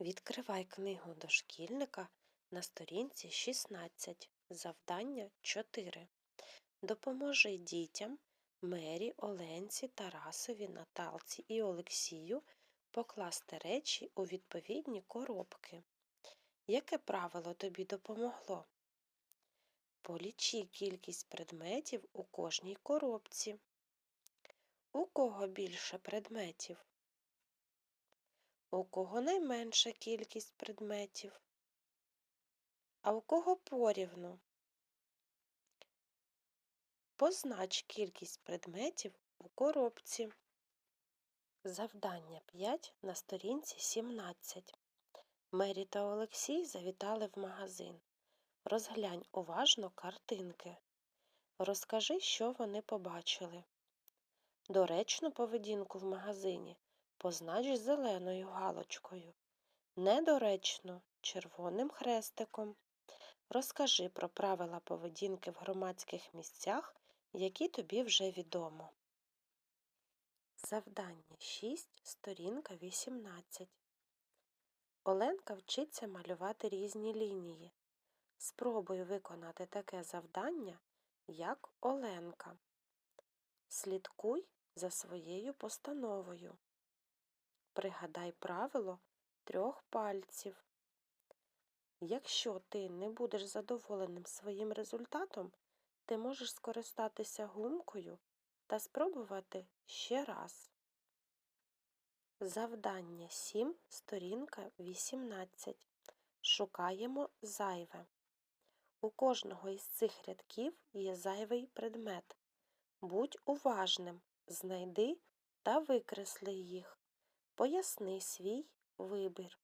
Відкривай книгу дошкільника на сторінці 16, завдання 4. Допоможи дітям Мері, Оленці, Тарасові, Наталці і Олексію покласти речі у відповідні коробки. Яке правило тобі допомогло? Полічи кількість предметів у кожній коробці. У кого більше предметів? У кого найменша кількість предметів? А у кого порівну? Познач кількість предметів у коробці. Завдання 5 на сторінці 17. Мері та Олексій завітали в магазин. Розглянь уважно картинки. Розкажи, що вони побачили. Доречну поведінку в магазині познач зеленою галочкою, недоречно червоним хрестиком. Розкажи про правила поведінки в громадських місцях, які тобі вже відомо. Завдання 6, сторінка 18. Оленка вчиться малювати різні лінії. Спробуй виконати таке завдання, як Оленка. Слідкуй за своєю постановою. Пригадай правило трьох пальців. Якщо ти не будеш задоволеним своїм результатом, ти можеш скористатися гумкою та спробувати ще раз. Завдання 7, сторінка 18. Шукаємо зайве. У кожного із цих рядків є зайвий предмет. Будь уважним, знайди та викресли їх. Поясни свій вибір.